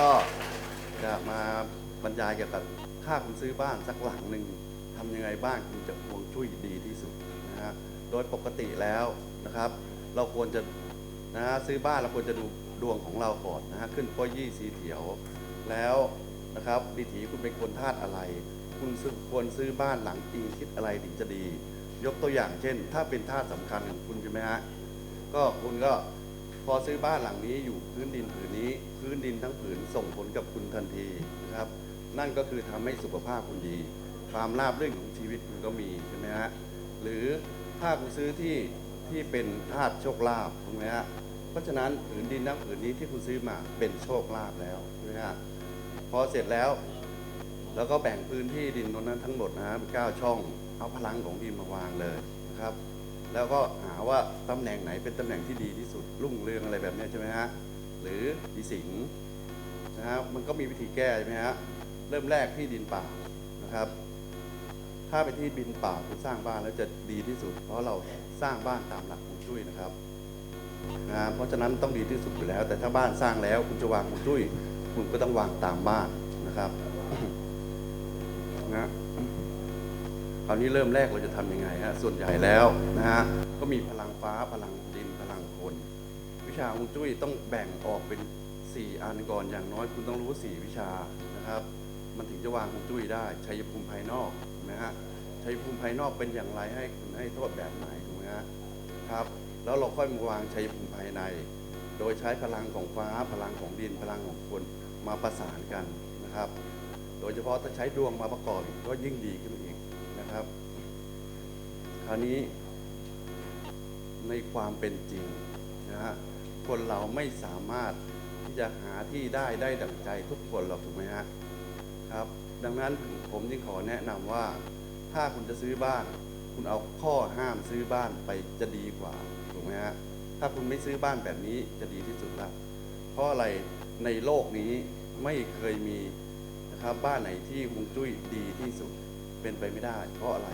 ก็จะมาบรรยายเกี่ยวกับถ้าคุณซื้อบ้านสักหลังหนึ่งทำยังไงบ้านคุณจะฮวงจุ้ยดีที่สุดนะฮะโดยปกติแล้วนะครับ เราควรจะนะฮะซื้อบ้านเราควรจะดูดวงของเราก่อนนะฮะขึ้นป้ยี่สีเถียวแล้วนะครับดิถีคุณเป็นคนธาตุอะไร คุณควรซื้อบ้านหลังอิงทิศอะไรถึงจะดี ยกตัวอย่างเช่น ถ้าเป็นธาตุสำคัญของคุณใช่ไหมฮะก็คุณก็พอซื้อบ้านหลังนี้อยู่พื้นดินผืนนี้ พื้นดินทั้งผืนส่งผลกับคุณทันทีนะครับ นั่นก็คือทำให้สุขภาพคุณดี ความราบรื่นของชีวิตคุณก็มีใช่ไหมฮะหรือถ้าคุณซื้อที่ที่เป็นธาตุโชคลาภถูกไหมฮะเพราะฉะนั้นผืนดินทั้งผืนนี้ที่คุณซื้อมาเป็นโชคลาภแล้วใช่ไหมฮะพอเสร็จแล้วแล้วก็แบ่งพื้นที่ดินตรงนั้นทั้งหมดนะฮะเป็นเก้าช่องเอาพลังของดินมาวางเลยนะครับ แล้วก็หาว่าตำแหน่งไหนเป็นตำแหน่งที่ดีที่สุดรุ่งเรืองอะไรแบบนี้ใช่ไหมฮะ หรือดีสิงนะฮะมันก็มีวิธีแก้ใช่ไหมฮะเริ่มแรกที่ดินเปล่านะครับ ถ้าเป็นที่ดินเปล่าคุณสร้างบ้านแล้วจะดีที่สุด เพราะเราสร้างบ้านตามหลักฮวงจุ้ยนะครับนะฮะเพราะฉะนั้นต้องดีที่สุดอยู่แล้ว แต่ถ้าบ้านสร้างแล้วคุณจะวางฮวงจุ้ย คุณก็ต้องวางตามบ้านนะครับนะคราวนี้เริ่มแรกเราจะทำยังไงฮะส่วนใหญ่แล้วนะฮะก็มีพลังฟ้าพลังาฮวงจุ้ยต้องแบ่งออกเป็น 4 อันก่อนอย่างน้อยคุณต้องรู้ 4 วิชานะครับ มันถึงจะวางฮวงจุ้ยได้ชัยภูมิภายนอกนะฮะชัยภูมิภายนอกเป็นอย่างไรให้คุณให้โทษแบบไหนถูกไหมฮะครับ แล้วเราค่อยมาวางชัยภูมิภายใน โดยใช้พลังของฟ้าพลังของดินพลังของคนมาประสานกันนะครับ โดยเฉพาะถ้าใช้ดวงมาประกอบก็ยิ่งดีขึ้นอีกนะครับ คราวนี้ในความเป็นจริงนะฮะ คนเราไม่สามารถที่จะหาที่ได้ได้ดั่งใจทุกคนหรอกถูกไหมฮะครับ ดังนั้นผมจึงขอแนะนำว่า ถ้าคุณจะซื้อบ้าน คุณเอาข้อห้ามซื้อบ้านไปจะดีกว่าถูกไหมฮะถ้าคุณไม่ซื้อบ้านแบบนี้จะดีที่สุดละเพราะอะไรในโลกนี้ไม่เคยมีนะครับบ้านไหนที่ฮวงจุ้ยดีที่สุดเป็นไปไม่ได้ เพราะอะไร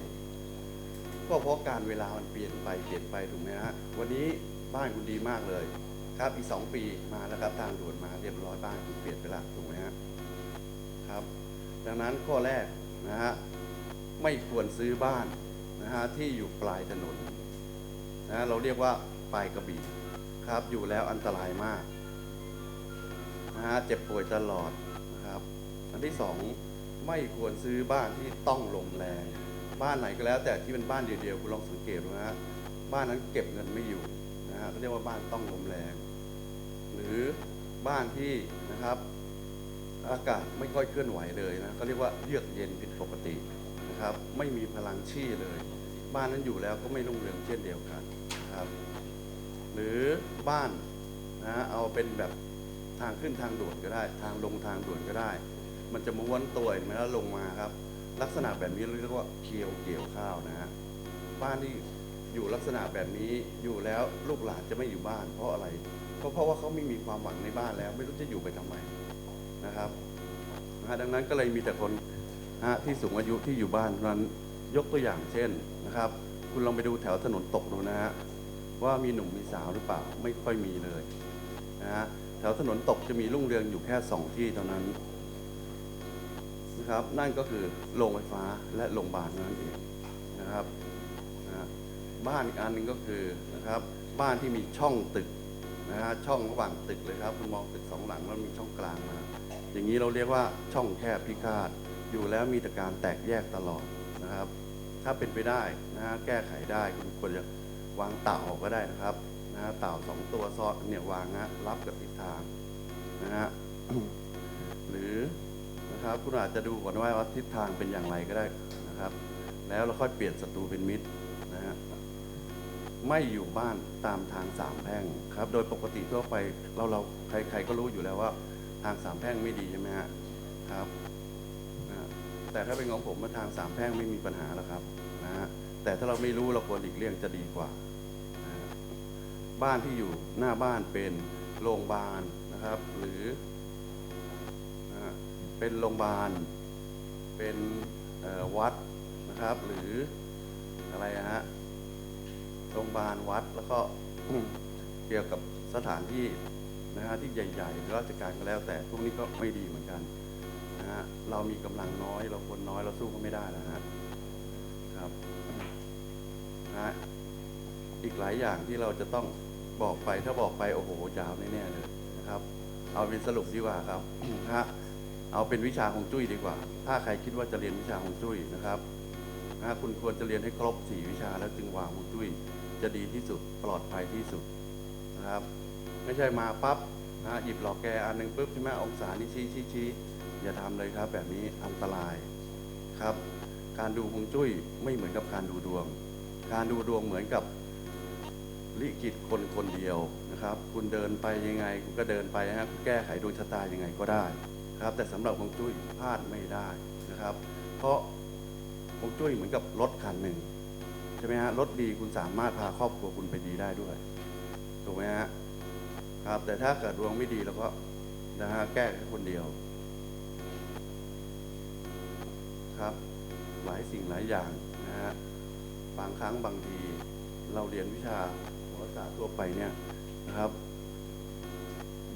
ก็เพราะการเวลามันเปลี่ยนไปเปลี่ยนไปถูกไหมฮะวันนี้บ้านคุณดีมากเลย ครับอีกสองปีมาแล้วครับทางด่วนมาเรียบร้อยบ้านเปลี่ยนไปละถูกไหมฮะครับ ดังนั้นข้อแรกนะฮะไม่ควรซื้อบ้านนะฮะที่อยู่ปลายถนนนะเราเรียกว่าปลายกระบี่ครับอยู่แล้วอันตรายมากนะฮะเจ็บป่วยตลอดนะครับ อันที่สองไม่ควรซื้อบ้านที่ต้องลมแรง บ้านไหนก็แล้ว แต่ที่เป็นบ้านเดียวๆคุณลองสังเกตดูนะฮะบ้านนั้นเก็บเงินไม่อยู่นะฮะเขาเรียกว่าบ้านต้องลมแรง หรือบ้านที่นะครับอากาศไม่ค่อยเคลื่อนไหวเลยนะเขาเรียกว่าเยือกเย็นผิดปกตินะครับไม่มีพลังชี่เลย บ้านนั้นอยู่แล้วก็ไม่รุ่งเรืองเช่นเดียวกันนะครับหรือบ้านนะฮะเอาเป็นแบบทางขึ้นทางด่วนก็ได้ ทางลงทางด่วนก็ได้ มันจะม้วนตัวเห็นไหมแล้วลงมาครับ ลักษณะแบบนี้เรียกว่าเคียวเกี่ยวข้าวนะฮะบ้านที่ อยู่ลักษณะแบบนี้อยู่แล้วลูกหลานจะไม่อยู่บ้าน เพราะอะไรก็เพราะว่าเขาไม่มีความหวังในบ้านแล้ว ไม่รู้จะอยู่ไปทำไมนะครับนะฮะดังนั้นก็เลยมีแต่คนนะฮะที่สูงอายุที่อยู่บ้านเท่านั้นยกตัวอย่างเช่นนะครับ คุณลองไปดูแถวถนนตกดูนะฮะว่ามีหนุ่มมีสาวหรือเปล่าไม่ค่อยมีเลยนะฮะแถวถนนตกจะมีรุ่งเรืองอยู่แค่สองที่เท่านั้นนะครับนั่นก็คือโรงไฟฟ้าและโรงพยาบาลนั่นเอง บ้านอีกอันหนึ่งก็คือนะครับบ้านที่มีช่องตึกนะฮะช่องระหว่างตึกเลยครับคุณมองตึกสองหลังแล้วมีช่องกลางมา อย่างนี้เราเรียกว่าช่องแคบพิฆาตอยู่แล้วมีแต่การแตกแยกตลอดนะครับ ถ้าเป็นไปได้นะฮะแก้ไขได้คุณควรจะวางเต่าออกก็ได้นะครับนะฮะเต่าสองตัวซอนเนี่ยวางนะรับกับทิศทางนะฮะหรือนะครับคุณอาจจะดูก่อนว่าทิศทางเป็นอย่างไรก็ได้นะครับ แล้วเราค่อยเปลี่ยนศัตรูเป็นมิตร ไม่อยู่บ้านตามทางสามแพร่งครับ โดยปกติทั่วไปเราเราใครๆก็รู้อยู่แล้วว่า ทางสามแพร่งไม่ดีใช่ไหมฮะครับนะแต่ถ้าเป็นของผมมาทางสามแพร่งไม่มีปัญหาแล้วครับนะฮะแต่ถ้าเราไม่รู้เราควรหลีกเลี่ยงจะดีกว่านะบ้านที่อยู่หน้าบ้านเป็นโรงพยาบาลนะครับ หรือนะเป็นโรงพยาบาล เป็นวัดนะครับ หรืออะไรอะฮะ โรงพยาบาลวัด แล้วก็เกี่ยวกับสถานที่นะฮะที่ใหญ่ๆราชการก็แล้ว แต่พวกนี้ก็ไม่ดีเหมือนกันนะฮะเรามีกำลังน้อย เราคนน้อยเราสู้เขาไม่ได้นะฮะครับนะฮะอีกหลายอย่างที่เราจะต้องบอกไปถ้าบอกไปโอ้โหยาวแน่ๆเลยนะครับ เอาเป็นสรุปดีกว่าครับนะฮะเอาเป็นวิชาของจุ้ยดีกว่า ถ้าใครคิดว่าจะเรียนวิชาของจุ้ยนะครับนะฮะคุณควรจะเรียนให้ครบสี่วิชาแล้วจึงวางของจุ้ย จะดีที่สุดปลอดภัยที่สุดนะครับ ไม่ใช่มาปั๊บนะฮะหยิบหลอกแกอันหนึ่งปุ๊บใช่ไหมองศานี่ชี้ชี้ชี้อย่าทำเลยครับ แบบนี้อันตรายครับ การดูฮวงจุ้ยไม่เหมือนกับการดูดวง การดูดวงเหมือนกับลิขิตคนคนเดียวนะครับ คุณเดินไปยังไงคุณก็เดินไปนะครับแก้ไขดวงชะตายังไงก็ได้ครับ แต่สำหรับฮวงจุ้ยพลาดไม่ได้นะครับ เพราะฮวงจุ้ยเหมือนกับรถคันหนึ่ง ใช่ไหมฮะรถดีคุณสามารถพาครอบครัวคุณไปดีได้ด้วยถูกไหมฮะครับ แต่ถ้าเกิดดวงไม่ดีแล้วก็นะฮะแก้แค่คนเดียว ครับ หลายสิ่งหลายอย่างนะฮะบางครั้งบางที เราเรียนวิชาโหราศาสตร์ทั่วไปเนี่ยนะครับ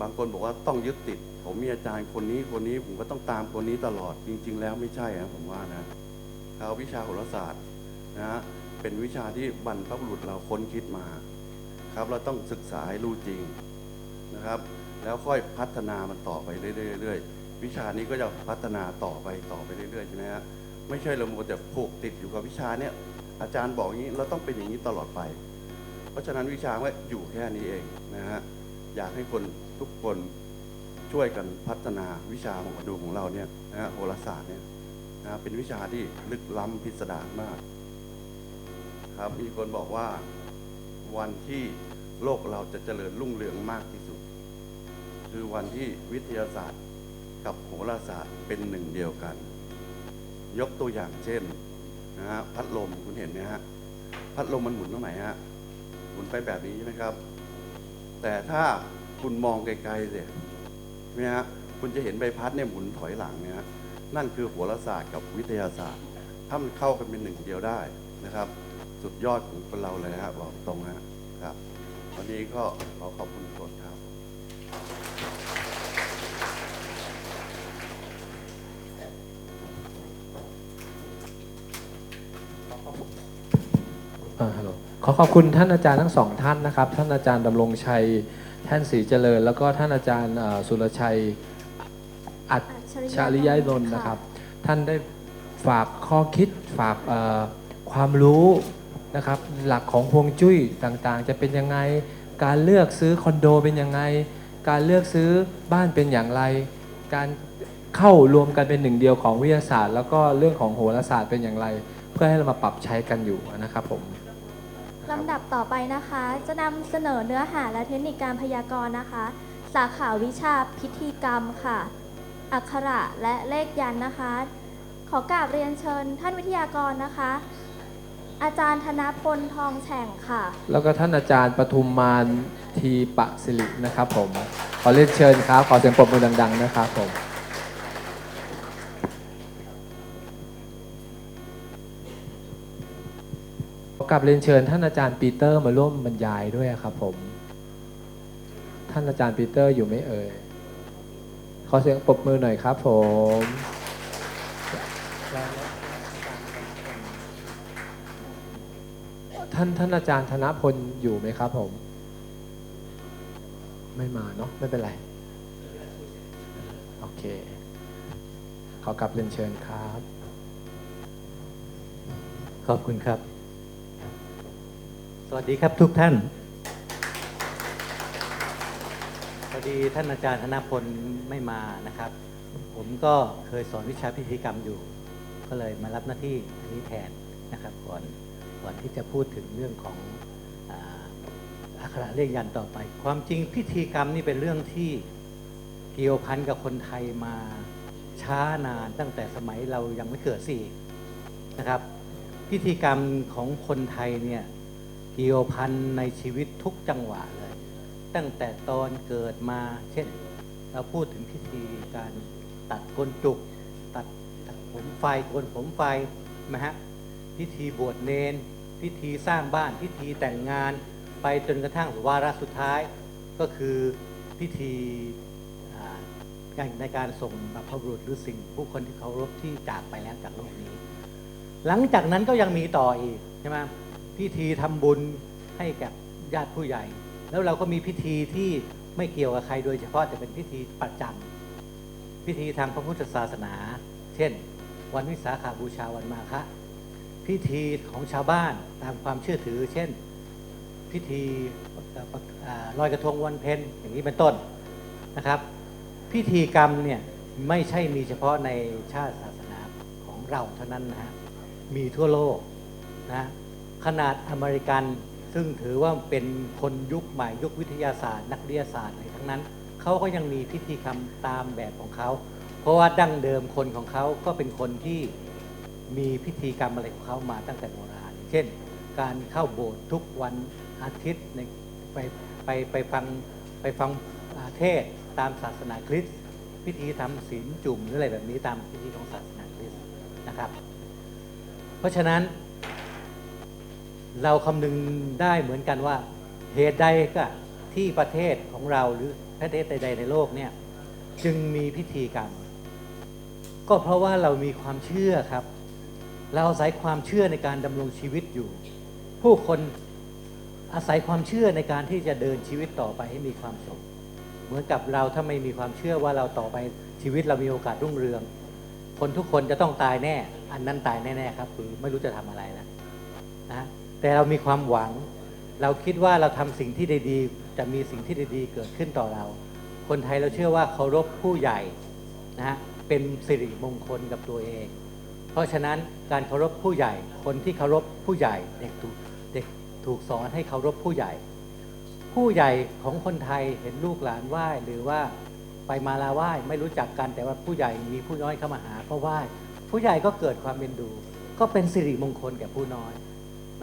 บางคนบอกว่าต้องยึดติด ผมมีอาจารย์คนนี้คนนี้ผมก็ต้องตามคนนี้ตลอดจริง ๆ แล้วไม่ใช่นะผมว่านะเขาวิชาโหราศาสตร์นะฮะ เป็นวิชาที่บรรพบุรุษเราค้นคิดมาครับเราต้องศึกษาให้รู้จริงนะครับ แล้วค่อยพัฒนามันต่อไปเรื่อยๆวิชานี้ก็จะพัฒนาต่อไปต่อไปเรื่อยๆใช่ไหมฮะไม่ใช่เราโมวแต่ผูกติดอยู่กับวิชาเนี่ยอาจารย์บอกอย่างนี้เราต้องเป็นอย่างนี้ตลอดไป เพราะฉะนั้นวิชาว่าอยู่แค่นี้เองนะฮะอยากให้คนทุกคนช่วยกันพัฒนาวิชาของกระดูของเราเนี่ยนะฮะโหราศาสตร์เนี่ยนะเป็นวิชาที่ลึกล้ำพิสดารมาก ครับ มีคนบอกว่าวันที่โลกเราจะเจริญรุ่งเรืองมากที่สุด คือวันที่วิทยาศาสตร์กับโหราศาสตร์เป็นหนึ่งเดียวกัน ยกตัวอย่างเช่นนะฮะพัดลมคุณเห็นไหมฮะพัดลมมันหมุนตรงไหนฮะหมุนไปแบบนี้ใช่ไหมครับ แต่ถ้าคุณมองไกลๆเนี่ยใช่ไหมฮะคุณจะเห็นใบพัดเนี่ยหมุนถอยหลังเนี่ยฮะนั่นคือโหราศาสตร์กับวิทยาศาสตร์ ถ้ามันเข้ากันเป็นหนึ่งเดียวได้นะครับ สุดยอดของคนเราเลยฮะบอกตรงฮะครับ วันนี้ก็ขอขอบคุณทุกคนครับ อ่าฮัลโหลขอขอบคุณท่านอาจารย์ทั้งสองท่านนะครับ ท่านอาจารย์ดำรงชัยท่านศรีเจริญ แล้วก็ท่านอาจารย์เอ่อสุรชัย อัจฉริยนนท์นะครับ ท่านได้ฝากข้อคิดฝากเอ่อความรู้ นะครับหลักของพวงจุ้ยต่างๆ จะเป็นยังไง การเลือกซื้อคอนโดเป็นยังไง การเลือกซื้อบ้านเป็นอย่างไร การเข้ารวมกันเป็นหนึ่งเดียวของวิทยาศาสตร์ แล้วก็เรื่องของโหราศาสตร์เป็นอย่างไร เพื่อให้เรามาปรับใช้กันอยู่นะครับผมลำดับต่อไปนะคะ จะนำเสนอเนื้อหาและเทคนิคการพยากรณ์นะคะ สาขาวิชาพิธีกรรมค่ะ อักขระและเลขยันนะคะ ขอกราบเรียนเชิญ ท่านวิทยากรนะคะ อาจารย์ธนพลทองแฉ่งค่ะ แล้วก็ท่านอาจารย์ปทุมมานทีปะสิรินะครับผม ขอเรียนเชิญครับ ขอเสียงปรบมือดัง ๆ นะครับผม ขอกลับเรียนเชิญท่านอาจารย์ปีเตอร์มาร่วมบรรยายด้วยครับผม ท่านอาจารย์ปีเตอร์อยู่ไหมเอ่ย ขอเสียงปรบมือหน่อยครับผม ท่านท่านอาจารย์ธนพลอยู่ไหมครับผม ไม่มาเนาะไม่เป็นไร โอเค ขอกลับเรียนเชิญครับ ขอบคุณครับ สวัสดีครับทุกท่านพอดีท่านอาจารย์ธนพลไม่มานะครับ ผมก็เคยสอนวิชาพิธีกรรมอยู่ ก็เลยมารับหน้าที่อันนี้แทนนะครับก่อน ก่อนที่จะพูดถึงเรื่องของอักขระเลขยันต์ต่อไป ความจริงพิธีกรรมนี่เป็นเรื่องที่เกี่ยวพันกับคนไทยมาช้านานตั้งแต่สมัยเรายังไม่เกิดสินะครับ พิธีกรรมของคนไทยเนี่ยเกี่ยวพันในชีวิตทุกจังหวะเลย ตั้งแต่ตอนเกิดมาเช่น เราพูดถึงพิธีการตัดกนจุก ตัดผมไฟกนผมไฟนะฮะ พิธีบวชเนน พิธีสร้างบ้านพิธีแต่งงาน ไปจนกระทั่งวาระสุดท้ายก็คือพิธีการในการส่งบรรพบุรุษหรือสิ่งผู้คนที่เคารพที่จากไปแล้วจากโลกนี้ หลังจากนั้นก็ยังมีต่ออีกใช่ไหมพิธีทำบุญให้กับญาติผู้ใหญ่ แล้วเราก็มีพิธีที่ไม่เกี่ยวกับใครโดยเฉพาะแต่เป็นพิธีประจำพิธีทางพระพุทธศาสนา เช่น วันวิสาขาบูชาวันมาฆะ พิธีของชาวบ้านตามความเชื่อถือ เช่นพิธีลอยกระทงวันเพ็ญอย่างนี้เป็นต้นนะครับ พิธีกรรมเนี่ยไม่ใช่มีเฉพาะในชาติศาสนาของเราเท่านั้นนะฮะมีทั่วโลกนะขนาดอเมริกันซึ่งถือว่าเป็นคนยุคใหม่ยุควิทยาศาสตร์ นักวิทยาศาสตร์อะไรทั้งนั้นเขาก็ยังมีพิธีกรรมตามแบบของเขา เพราะว่าดั้งเดิมคนของเขาก็เป็นคนที่ มีพิธีกรรมอะไรของเขามาตั้งแต่โบราณ เช่น การเข้าโบสถ์ทุกวันอาทิตย์ในไปไปไปฟังไปฟังเทศตามศาสนาคริสต์พิธีทำศีลจุ่มหรืออะไรแบบนี้ตามพิธีของศาสนาคริสต์นะครับ เพราะฉะนั้น เราคำนึงได้เหมือนกันว่าเหตุใดก็ที่ประเทศของเราหรือประเทศใด ๆ ในโลกเนี่ยจึงมีพิธีกรรม ก็เพราะว่าเรามีความเชื่อครับ เราอาศัยความเชื่อในการดำรงชีวิตอยู่ ผู้คนอาศัยความเชื่อในการที่จะเดินชีวิตต่อไปให้มีความสุขเหมือนกับเราถ้าไม่มีความเชื่อว่าเราต่อไปชีวิตเรามีโอกาสรุ่งเรือง คนทุกคนจะต้องตายแน่ อันนั้นตายแน่ๆครับคือไม่รู้จะทำอะไรแล้วนะแต่เรามีความหวัง เราคิดว่าเราทำสิ่งที่ดีๆจะมีสิ่งที่ดีๆเกิดขึ้นต่อเรา คนไทยเราเชื่อว่าเคารพผู้ใหญ่นะฮะเป็นสิริมงคลกับตัวเอง เพราะฉะนั้นการเคารพผู้ใหญ่ คนที่เคารพผู้ใหญ่เด็กถูกเด็กถูกสอนให้เคารพผู้ใหญ่ ผู้ใหญ่ของคนไทยเห็นลูกหลานไหว้หรือว่าไปมาลาไหว้ไม่รู้จักกันแต่ว่าผู้ใหญ่มีผู้น้อยเข้ามาหาก็ไหว้ผู้ใหญ่ก็เกิดความเป็นดู ก็เป็นสิริมงคลแก่ผู้น้อย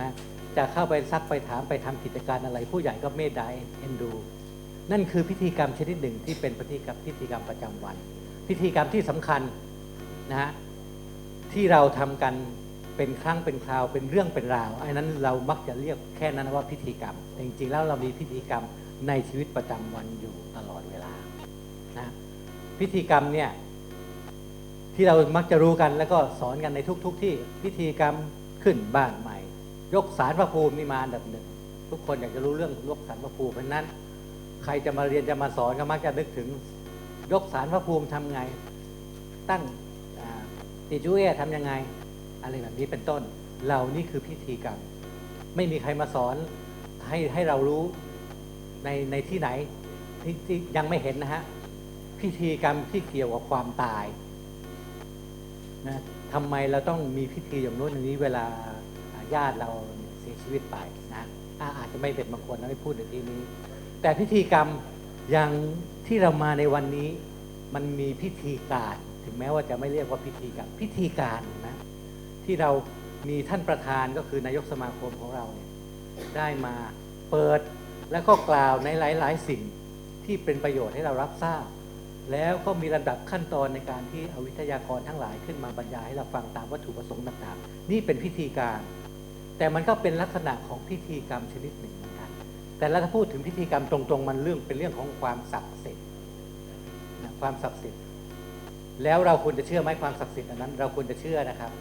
นะจะเข้าไปซักไปถามไปทำกิจการอะไร ผู้ใหญ่ก็เมตตาเอ็นดู นั่นคือพิธีกรรมชนิดหนึ่งที่เป็นพิธีกรรมพิธีกรรมประจำวัน พิธีกรรมที่สำคัญนะฮะ ที่เราทำกันเป็นครั้งเป็นคราวเป็นเรื่องเป็นราวไอ้นั้นเรามักจะเรียกแค่นั้นว่าพิธีกรรมแต่จริงๆ แล้วเรามีพิธีกรรมในชีวิตประจำวันอยู่ตลอดเวลานะพิธีกรรมเนี่ยที่เรามักจะรู้กันแล้วก็สอนกันในทุกๆที่พิธีกรรมขึ้นบ้านใหม่ ยกสารพระภูมินี่มาอันดับหนึ่งทุกคนอยากจะรู้เรื่องยกสารพระภูมิเพราะนั้น ใครจะมาเรียนจะมาสอนก็มักจะนึกถึง ยกสารพระภูมิทำไง ตั้ง ติจูเอะทำยังไง อะไรแบบนี้เป็นต้นเหล่านี้คือพิธีกรรม ไม่มีใครมาสอนให้ให้เรารู้ในในที่ไหนที่ที่ยังไม่เห็นนะฮะพิธีกรรมที่เกี่ยวกับความตายนะทำไมเราต้องมีพิธีอย่างโน้นอย่างนี้เวลาญาติเราเสียชีวิตไปนะอาอาจจะไม่เป็นบางคนนะไม่พูดในที่นี้ แต่พิธีกรรมอย่างที่เรามาในวันนี้มันมีพิธีการ แม้ว่าจะไม่เรียกว่าพิธีกรรมพิธีการนะที่เรามีท่านประธานก็คือนายกสมาคมของเราเนี่ยได้มาเปิดแล้วก็กล่าวในหลาย ๆ สิ่งที่เป็นประโยชน์ให้เรารับทราบ แล้วก็มีระดับขั้นตอนในการที่เอาวิทยากรทั้งหลายขึ้นมาบรรยายให้เราฟังตามวัตถุประสงค์ต่างๆ นี่เป็นพิธีการ แต่มันก็เป็นลักษณะของพิธีกรรมชนิดหนึ่งเหมือนกันแต่เราถ้าพูดถึงพิธีกรรมตรงๆ มันเรื่องเป็นเรื่องของความศักดิ์สิทธิ์ความศักดิ์สิทธิ์ แล้วเราควรจะเชื่อไหมความศักดิ์สิทธิ์อันนั้น เราควรจะเชื่อนะครับ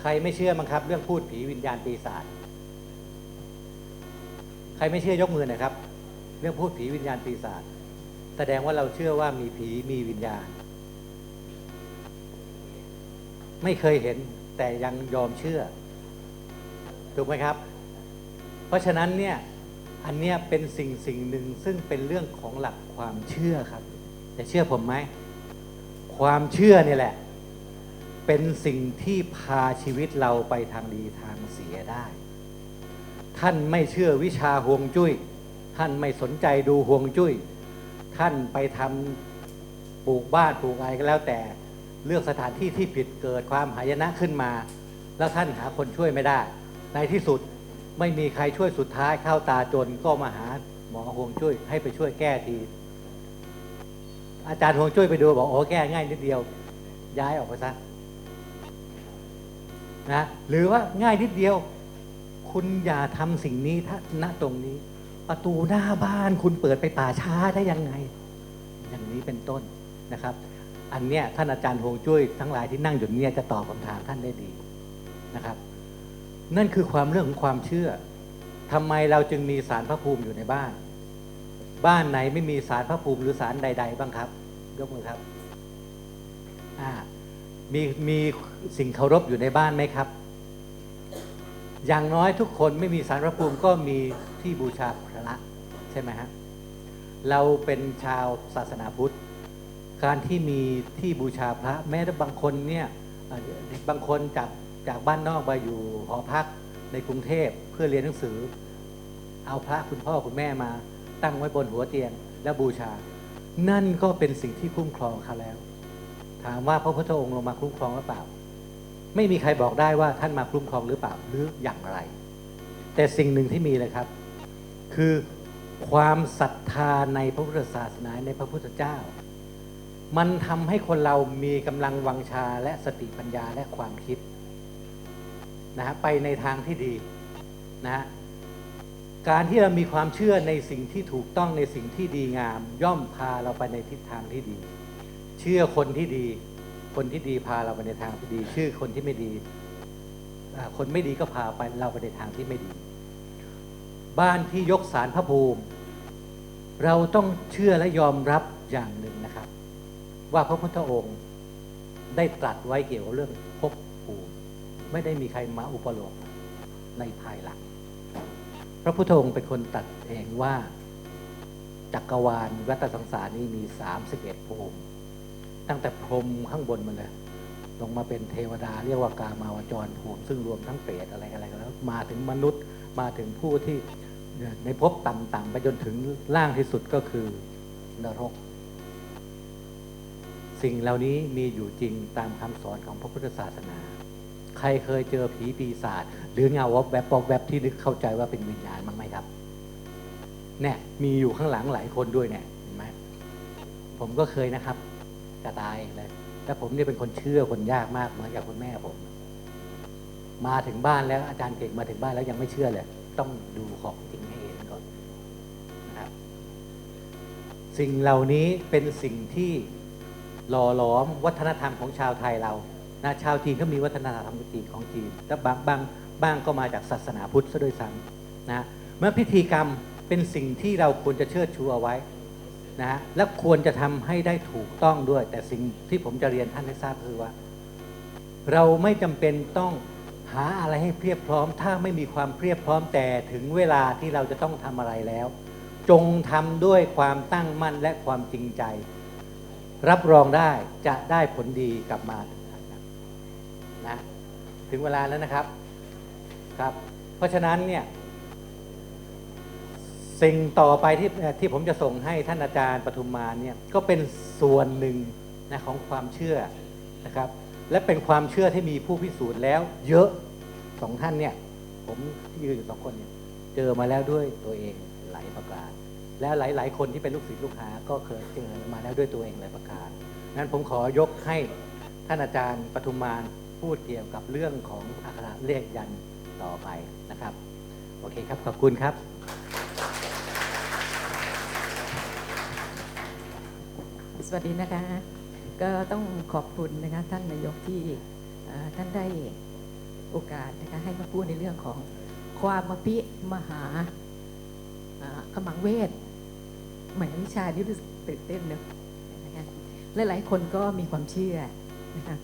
ใครไม่เชื่อมั้งครับ เรื่องพูดผีวิญญาณปีศาจใครไม่เชื่อยกมือน่อยครับ เรื่องพูดผีวิญญาณปีศาจแสดงว่าเราเชื่อว่ามีผีมีวิญญาณ ไม่เคยเห็นแต่ยังยอมเชื่อ ถูกไหมครับ เพราะฉะนั้นเนี่ยอันเนี้ยเป็นสิ่งสิ่งหนึ่งซึ่งเป็นเรื่องของหลักความเชื่อครับ แต่เชื่อผมไหม ความเชื่อเนี่ยแหละ เป็นสิ่งที่พาชีวิตเราไปทางดีทางเสียได้ ท่านไม่เชื่อวิชาห่วงจุ้ย ท่านไม่สนใจดูห่วงจุ้ย ท่านไปทำปลูกบ้านปลูกอะไรก็แล้วแต่เลือกสถานที่ที่ผิดเกิดความหายนะขึ้นมา แล้วท่านหาคนช่วยไม่ได้ ในที่สุดไม่มีใครช่วยสุดท้ายเข้าตาจนก็มาหาหมอห่วงจุ้ยให้ไปช่วยแก้ที อาจารย์ห่วงจุ้ยไปดูบอกโอ้แก้ง่ายนิดเดียว ย้ายออกไปซะนะหรือว่าง่ายนิดเดียว คุณอย่าทำสิ่งนี้ถ้าณตรงนี้ ประตูหน้าบ้านคุณเปิดไปป่าช้าได้ยังไง อย่างนี้เป็นต้นนะครับ อันเนี้ยท่านอาจารย์ฮวงจุ้ยทั้งหลายที่นั่งอยู่เนี่ยจะตอบคำถามท่านได้ดีนะครับ นั่นคือความเรื่องของความเชื่อทำไมเราจึงมีสารพระภูมิอยู่ในบ้าน บ้านไหนไม่มีสารพระภูมิหรือสารใด ๆ บ้างครับ ยกมือครับอ่ามีมีสิ่งเคารพอยู่ในบ้านไหมครับ อย่างน้อยทุกคนไม่มีสารพระภูมิก็มีที่บูชาพระใช่ไหมฮะเราเป็นชาวศาสนาพุทธ การที่มีที่บูชาพระ แม้แต่บางคนเนี่ยบางคนจากจากบ้านนอกมาอยู่หอพักในกรุงเทพเพื่อเรียนหนังสือ เอาพระคุณพ่อคุณแม่มา ตั้งไว้บนหัวเตียงแล้วบูชา นั่นก็เป็นสิ่งที่คุ้มครองเขาแล้ว ถามว่าพระพุทธองค์ลงมาคุ้มครองหรือเปล่า ไม่มีใครบอกได้ว่าท่านมาคุ้มครองหรือเปล่าหรืออย่างไร แต่สิ่งหนึ่งที่มีเลยครับ คือความศรัทธาในพระพุทธศาสนาในพระพุทธเจ้า มันทำให้คนเรามีกำลังวังชาและสติปัญญาและความคิดนะฮะไปในทางที่ดีนะฮะ การที่เรามีความเชื่อในสิ่งที่ถูกต้องในสิ่งที่ดีงาม ย่อมพาเราไปในทิศทางที่ดี เชื่อคนที่ดี คนที่ดีพาเราไปในทางที่ดี ชื่อคนที่ไม่ดีคนไม่ดีก็พาไปเราไปในทางที่ไม่ดี บ้านที่ยกสารพระภูมิ เราต้องเชื่อและยอมรับอย่างหนึ่งนะครับ ว่าพระพุทธองค์ได้ตรัสไว้เกี่ยวกับเรื่องภพภูมิ ไม่ได้มีใครมาอุปโลกในภายหลัง ระพุทธองค์เป็นคนตรัสเองว่าจักรวาลวัฏสังสารนี้มี 31 ภูมิ ตั้งแต่พรมข้างบนมาเลย ลงมาเป็นเทวดาเรียกว่ากามาวจรภูมิ ซึ่งรวมทั้งเปรตอะไรอะไรกันแล้วมาถึงมนุษย์มาถึงผู้ที่ในภพต่ำๆไปจนถึงล่างที่สุดก็คือนรก สิ่งเหล่านี้มีอยู่จริงตามคำสอนของพระพุทธศาสนา ใครเคยเจอผีปีศาจหรือเงาวับแวบปอกแวบที่นึกเข้าใจว่าเป็นวิญญาณบ้งไหมครับเนี่ยมีอยู่ข้างหลังหลายคนด้วยเนี่ยเห็นไหมผมก็เคยนะครับกระตายเลยแต่ผมเนี่ยเป็นคนเชื่อคนยากมากเหมือนกับคุณแม่ผม มาถึงบ้านแล้วอาจารย์เก่งมาถึงบ้านแล้วยังไม่เชื่อเลย ต้องดูของจริงให้เห็นก่อนนะครับสิ่งเหล่านี้เป็นสิ่งที่หล่อหลอมวัฒนธรรมของชาวไทยเรา นะชาวจีนก็มีวัฒนธรรมจีนของจีนแต่บางบางบ้างก็มาจากศาสนาพุทธซะด้วยซ้ำนะเมื่อพิธีกรรมเป็นสิ่งที่เราควรจะเชิดชูเอาไว้นะฮะและควรจะทำให้ได้ถูกต้องด้วย แต่สิ่งที่ผมจะเรียนท่านให้ทราบคือว่า เราไม่จำเป็นต้องหาอะไรให้เพียบพร้อม ถ้าไม่มีความเพียบพร้อมแต่ถึงเวลาที่เราจะต้องทำอะไรแล้ว จงทำด้วยความตั้งมั่นและความจริงใจ รับรองได้จะได้ผลดีกลับมา นะถึงเวลาแล้วนะครับครับ เพราะฉะนั้นเนี่ยสิ่งต่อไปที่ที่ผมจะส่งให้ท่านอาจารย์ปทุมมาเนี่ยก็เป็นส่วนหนึ่งนะของความเชื่อนะครับ และเป็นความเชื่อที่มีผู้พิสูจน์แล้ว เยอะสองท่านเนี่ยผมที่ยืนอยู่สองคนเนี่ยเจอมาแล้วด้วยตัวเองหลายประการ และหลาย ๆ คนที่เป็นลูกศิษย์ลูกหาก็เคยเจอมาแล้วด้วยตัวเองหลายประการนั้นผมขอยกให้ท่านอาจารย์ปทุมมาน พูดเกี่ยวกับเรื่องของอักขระเลขยันต์ต่อไปนะครับ โอเคครับ ขอบคุณครับ สวัสดีนะคะ ก็ต้องขอบคุณนะคะท่านนายกที่ท่านได้โอกาสนะคะให้มาพูดในเรื่องของความมพิมหาอ่าขมังเวทหมายวิชานี่รู้สึกตื่นเต้นเนอะนะคะหลายๆคนก็มีความเชื่อนะคะ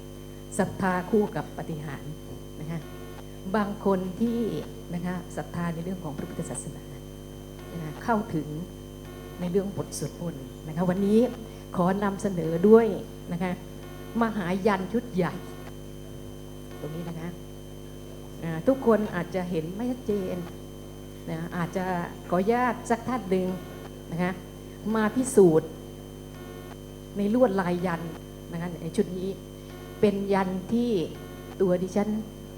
ศรัทธาคู่กับปฏิหารนะคะบางคนที่นะคะศรัทธาในเรื่องของพระพุทธศาสนานะเข้าถึงในเรื่องบทสวดมนต์นะคะวันนี้ขอนำเสนอด้วยนะคะมหายันชุดใหญ่ ตรงนี้นะคะทุกคนอาจจะเห็นไม่ชัดเจนนะอาจจะขอญาตสักท่านหนึ่งนะคะมาพิสูจน์ในลวดลายยันนะคะในชุดนี้ เป็นยันที่ตัวดิฉัน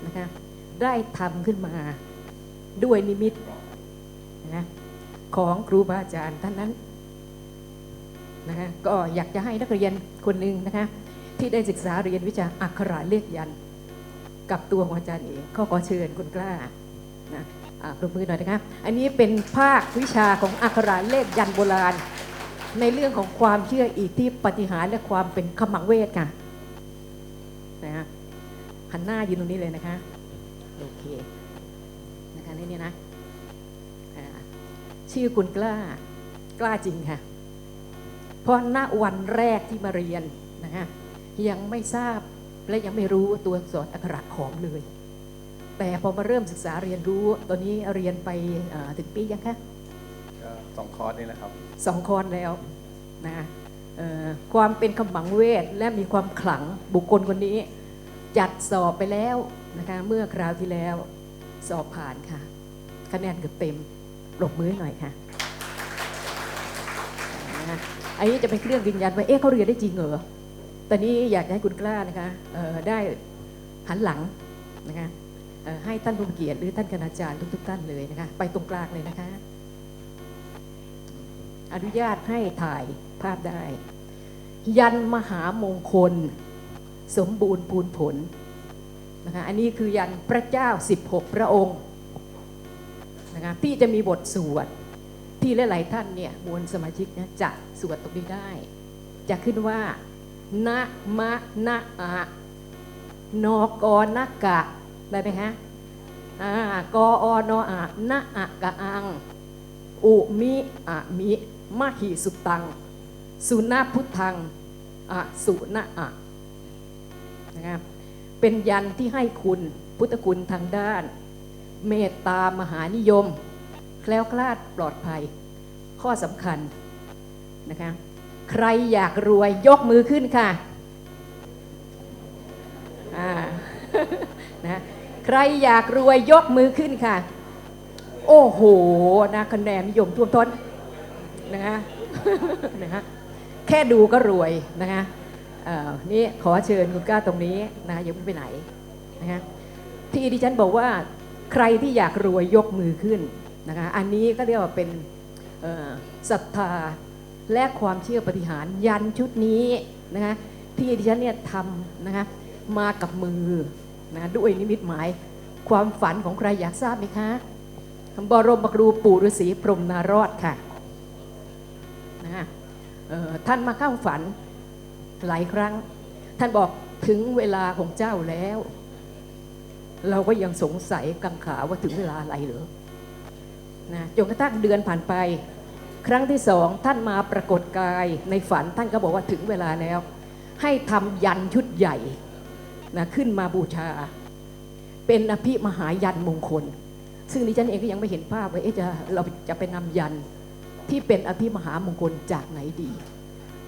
นะคะได้ทำขึ้นมาด้วยนิมิตนะของครูบาอาจารย์ท่านนั้นนะคะก็อยากจะให้นักเรียนคนหนึ่งนะคะที่ได้ศึกษาเรียนวิชาอักขระเลขยัน กับตัวของอาจารย์เองข้อขอเชิญคุณกล้านะอ่าปรบมือหน่อยนะคะอันนี้เป็นภาควิชาของอักขระเลขยันโบราณ ในเรื่องของความเชื่ออิทธิปฏิหารและความเป็นขมังเวทค่ะ หันหน้ายืนตรงนี้เลยนะคะ โอเค นะคะนี่เนี่ยนะอ่าชื่อคุณกล้ากล้าจริงค่ะ เพราะณวันแรกที่มาเรียนนะคะยังไม่ทราบและยังไม่รู้ตัวอักษรอักขระขอมเลย แต่พอมาเริ่มศึกษาเรียนรู้ ตอนนี้เรียนไปเอ่อถึงปียังคะก็สองคอร์สนี่แหละครับสองคอนแล้วนะเอ่อความเป็นขมังเวทและมีความขลังบุคคลคนนี้ จัดสอบไปแล้วนะคะเมื่อคราวที่แล้วสอบผ่านค่ะ คะแนนเกือบเต็มปรบมือหน่อยค่ะนะอันนี้จะเป็นเครื่องยืนยันว่าเอ๊ะเขาเรียนได้จริงเหรอตอนนี้อยากจะให้คุณกล้านะคะได้หันหลังนะคะให้ท่านผู้มีเกียรติหรือท่านคณาจารย์ทุก ๆ ท่านเลยนะคะไปตรงกลางเลยนะคะ อนุญาตให้ถ่ายภาพได้ ยันมหามงคล สมบูรณ์พูนผลนะคะอันนี้คือยันพระเจ้า 16 พระองค์นะคะที่จะมีบทสวดที่หลาย ๆ ท่านเนี่ยมวลสมาชิกเนะจะสวดตรงนี้ได้ จะขึ้นว่า นะมะนะอะนอกอนะกะได้ไหมฮะอ่ากออนออะนะอะกะอัง อุมิอะมิมหิสุตัง สุนาพุทธังอะสุนะอะ นะครับเป็นยันที่ให้คุณพุทธคุณทางด้าน เมตตามหานิยม แคล้วคลาดปลอดภัย ข้อสำคัญนะคะใครอยากรวยยกมือขึ้นค่ะอ่านะใครอยากรวยยกมือขึ้นค่ะ โอ้โหนะคะแนนนิยมท่วมท้นนะคะนะคะแค่ดูก็รวยนะคะ นี่ขอเชิญคุณก้าตรงนี้นะคะยังไม่ไปไหนนะคะที่ดิฉันบอกว่าใครที่อยากรวยยกมือขึ้นนะคะอันนี้ก็เรียกว่าเป็นศรัทธาและความเชื่อปฏิหารยันชุดนี้นะคะที่ดิฉันเนี่ยทำนะคะมากับมือนะด้วยนิมิตหมายความฝันของใครอยากทราบไหมคะบรมครูปู่ฤาษีพรมนารอดค่ะนะฮะท่านมาเข้าฝัน หลายครั้ง ท่านบอกถึงเวลาของเจ้าแล้ว เราก็ยังสงสัยกังขาว่าถึงเวลาอะไรหรือนะจนกระทั่งเดือนผ่านไป ครั้งที่สองท่านมาปรากฏกายในฝันท่านก็บอกว่าถึงเวลาแล้ว ให้ทำยันชุดใหญ่นะขึ้นมาบูชา เป็นอภิมหายันมงคล ซึ่งดิฉันเองก็ยังไม่เห็นภาพว่าเอ๊ะจะเราจะไปนำยันที่เป็นอภิมหามงคลจากไหนดี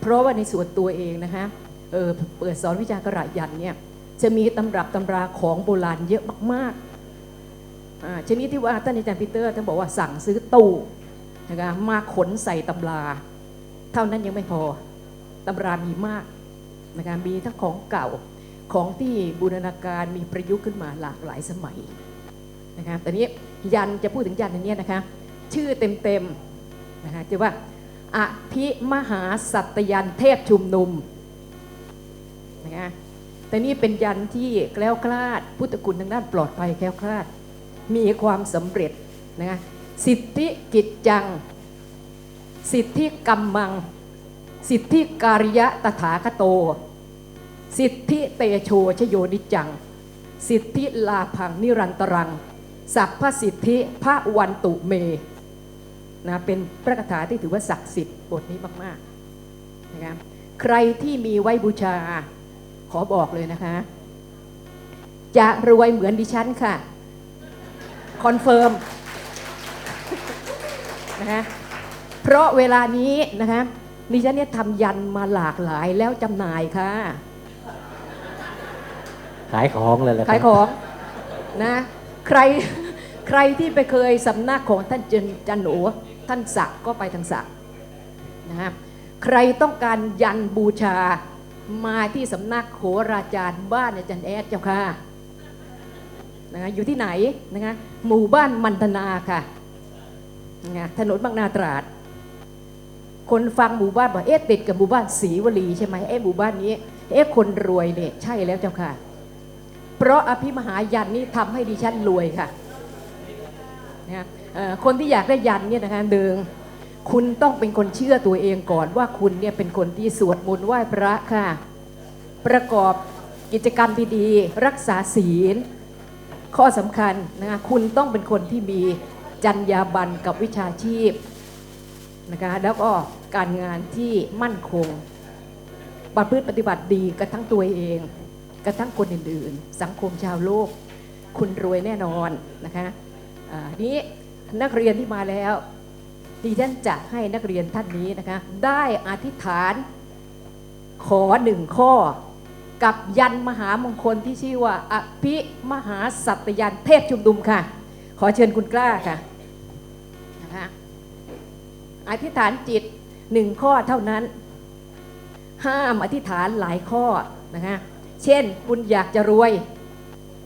เพราะว่าในส่วนตัวเองนะคะเออเปิดสอนวิชากระยันเนี่ยจะมีตำรับตำราของโบราณเยอะมากๆอ่าชนิดที่ว่าท่านอาจารย์ปีเตอร์ท่านบอกว่าสั่งซื้อตู้นะคะมาขนใส่ตำรา เท่านั้นยังไม่พอตำรามีมากนะคะมีทั้งของเก่าของที่บูรณาการมีประยุกต์ขึ้นมาหลากหลายสมัยนะคะแต่นี้ยันจะพูดถึงยันอันเนี้ยนะคะชื่อเต็มๆนะคะจะว่า อภิมหาสัตยันเทพชุมนุมนะแต่นี่เป็นยันที่แคล้วคลาด พุทธคุณทางด้านปลอดภัยแคล้วคลาด มีความสำเร็จนะคะสิทธิกิจจัง สิทธิกรรมัง สิทธิการยะตถาคโต สิทธิเตโชชโยนิจจัง สิทธิลาพังนิรันตรัง สัพพสิทธิพระวันตุเม นะเป็นพระคาถาที่ถือว่าศักดิ์สิทธิ์บทนี้มากๆนะครับใครที่มีไว้บูชาขอบอกเลยนะคะ จะรวยเหมือนดิฉันค่ะ คอนเฟิร์มนะคะเพราะเวลานี้นะคะดิฉันเนี่ยทำยันมาหลากหลายแล้วจำหน่ายค่ะ ขายของเลยแหละครับขายของนะ ใครใครที่ไปเคยสำนักของท่านจันจันโหน ท่านศักดิ์ก็ไปทางศักดิ์นะฮะใครต้องการยันบูชามาที่สำนักโหราจารย์บ้านอาจารย์แอดเจ้าค่ะนะอยู่ที่ไหนนะคะหมู่บ้านมันธนาค่ะนะถนนบางนาตราด คนฟังหมู่บ้านบอกเอ๊ะติดกับหมู่บ้านศรีวลีใช่ไหมเอ๊ะหมู่บ้านนี้เอ๊ะคนรวยเนี่ยใช่แล้วเจ้าค่ะ เพราะอภิมหายันนี้ทำให้ดิฉันรวยค่ะนะ คนที่อยากได้ยันเนี่ยนะคะหนึ่งคุณต้องเป็นคนเชื่อตัวเองก่อนว่าคุณเนี่ยเป็นคนที่สวดมนต์ไหว้พระค่ะ ประกอบกิจกรรมดีๆรักษาศีล ข้อสำคัญนะคะคุณต้องเป็นคนที่มีจรรยาบรรณกับวิชาชีพนะคะแล้วก็การงานที่มั่นคงประพฤติปฏิบัติดีกระทั่งตัวเอง กระทั่งคนอื่นๆ สังคมชาวโลก คุณรวยแน่นอนนะคะอ่านี้ นักเรียนที่มาแล้วดิฉันจะให้นักเรียนท่านนี้นะคะ ได้อธิษฐานขอหนึ่งข้อ กับยันมหามงคลที่ชื่อว่า อภิมหาสัตยันเทพชุมนุมค่ะ ขอเชิญคุณกล้าค่ะนะคะอธิษฐานจิตหนึ่งข้อเท่านั้น ห้ามอธิษฐานหลายข้อนะคะเช่นคุณอยากจะรวย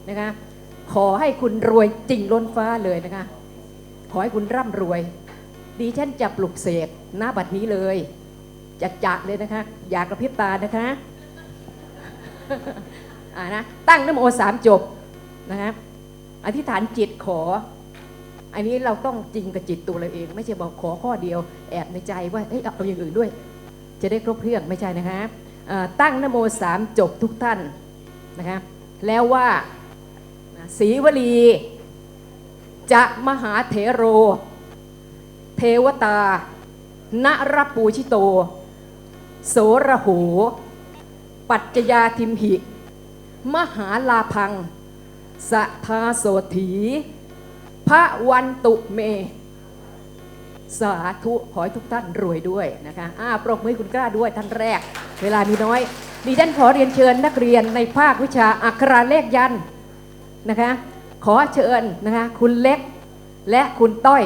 นะคะขอให้คุณรวยจริงล้นฟ้าเลยนะคะ ขอให้คุณร่ำรวย ดีฉันจะปลุกเสกหน้าบัดนี้เลยจะจะเลยนะคะ อยากกระพริบตานะคะอ่านะตั้งนโมสามจบนะคะอธิษฐานจิตขอ อันนี้เราต้องจริงกับจิตตัวเราเอง ไม่ใช่บอกขอข้อเดียว แอบในใจว่าเอ้ยเอาอย่างอื่นด้วย จะได้ครบเครื่องไม่ใช่นะคะตั้งนโมสามจบทุกท่านนะคะแล้วว่าศรีวลี จะมหาเถโร เทวตา นรปูชิโต โสระโห ปัจจยาทิมหิ มหาลาพังสะทาโสถี พระวันตุเม สาธุขอให้ทุกท่านรวยด้วยนะคะอ่าปรบมือคุณกล้าด้วยท่านแรก เวลามีน้อยดิฉันขอเรียนเชิญนักเรียนในภาควิชาอักขระเลขยันนะคะ ขอเชิญนะคะคุณเล็กและคุณต้อย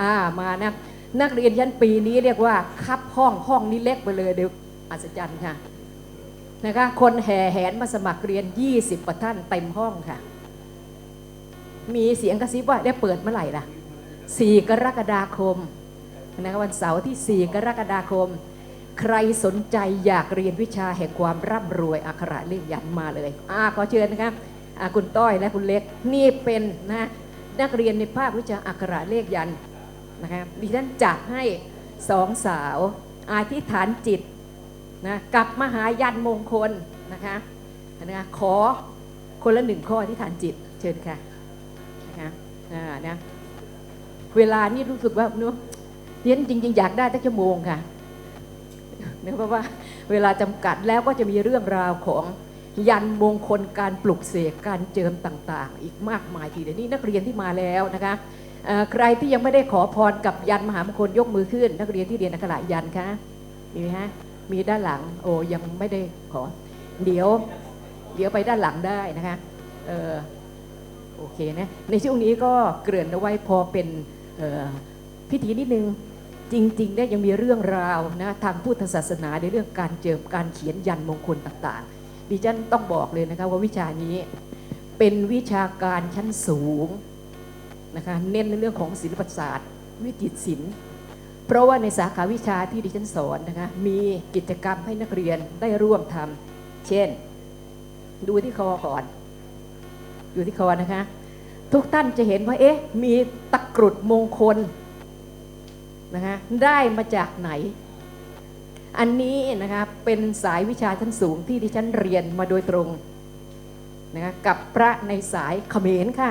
อามานะนักเรียนชั้นปีนี้เรียกว่าคับห้องห้องนี้เล็กไปเลยเดี๋ยวอัศจรรย์ค่ะนะคะคนแห่แหนมาสมัครเรียน 20ประท่านเต็มห้องค่ะ มีเสียงกระซิบว่าได้เปิดเมื่อไหร่ล่ะ 4 กรกฎาคมนะคะวันเสาร์ที่ 4 กรกฎาคม ใครสนใจอยากเรียนวิชาแห่งความร่ำรวยอักขระเลขยันมาเลยอ่าขอเชิญนะครับอ่า คุณต้อยและคุณเล็กนี่เป็นนะนักเรียนในภาควิชาอักขระเลขยันนะคะดิฉันจัดให้สองสาวอธิษฐานจิตนะกับมหายันมงคลนะคะนะคะขอคนละหนึ่งข้ออธิษฐานจิตเชิญค่ะนะคะอ่านะเวลานี่รู้สึกว่าเนาะเรียนจริง ๆ อยากได้ตั้งชั่วโมงค่ะเนื่องเพราะว่าเวลาจำกัดแล้วก็จะมีเรื่องราวของ ยันมงคลการปลุกเสกการเจิมต่างๆ อีกมากมายทีเดียวนี้นักเรียนที่มาแล้วนะคะใครที่ยังไม่ได้ขอพรกับยันมหามงคลยกมือขึ้น นักเรียนที่เรียนอักขระยันคะมีไหมฮะมีด้านหลังโอ้ยังไม่ได้ขอ เดี๋ยวเดี๋ยวไปด้านหลังได้นะคะเออโอเคนะในช่วงนี้ก็เกริ่นเอาไว้พอเป็นพิธีนิดนึงจริงๆเนี่ยยังมีเรื่องราวนะทางพุทธศาสนาในเรื่องการเจิมการเขียนยันมงคลต่างๆ ดิฉันต้องบอกเลยนะคะว่าวิชานี้เป็นวิชาการชั้นสูงนะคะเน้นในเรื่องของศิลปศาสตร์ วิจิตรศิลป์เพราะว่าในสาขาวิชาที่ดิฉันสอนนะคะมีกิจกรรมให้นักเรียนได้ร่วมทำเช่น ดูที่คอก่อนอยู่ที่คอนะคะ ทุกท่านจะเห็นว่าเอ๊ะมีตะกรุดมงคลนะคะได้มาจากไหน อันนี้นะคะเป็นสายวิชาชั้นสูงที่ดิฉันเรียนมาโดยตรงนะคะกับพระในสายเขมรค่ะ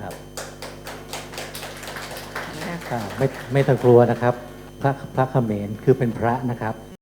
ครับนะคะอ่าไม่ไม่ต้องกลัวนะครับ พระพระเขมรคือเป็นพระนะครับ